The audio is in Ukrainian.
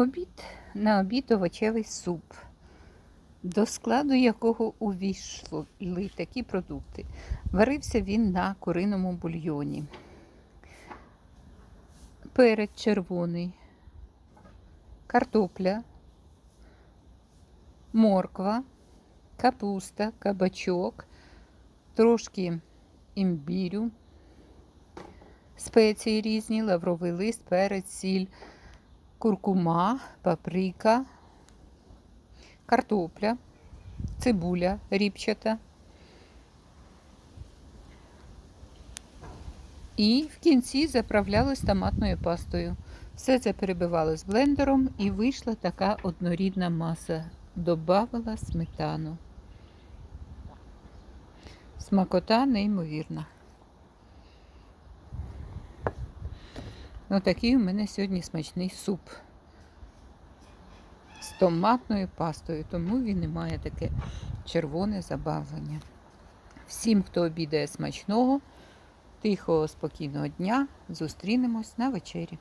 Обід на обід овочевий суп, до складу якого увійшли такі продукти. Варився він на куриному бульйоні. Перець червоний, картопля, морква, капуста, кабачок, трошки імбірю, спеції різні, лавровий лист, перець, сіль куркума, паприка, картопля, цибуля ріпчата. І в кінці заправлялось томатною пастою. Все це перебивалось блендером і вийшла така однорідна маса. Добавила сметану. Смакота неймовірна. Ну, такий у мене сьогодні смачний суп з томатною пастою, тому він і має таке червоне забавлення. Всім, хто обідає смачного, тихого, спокійного дня, зустрінемось на вечері.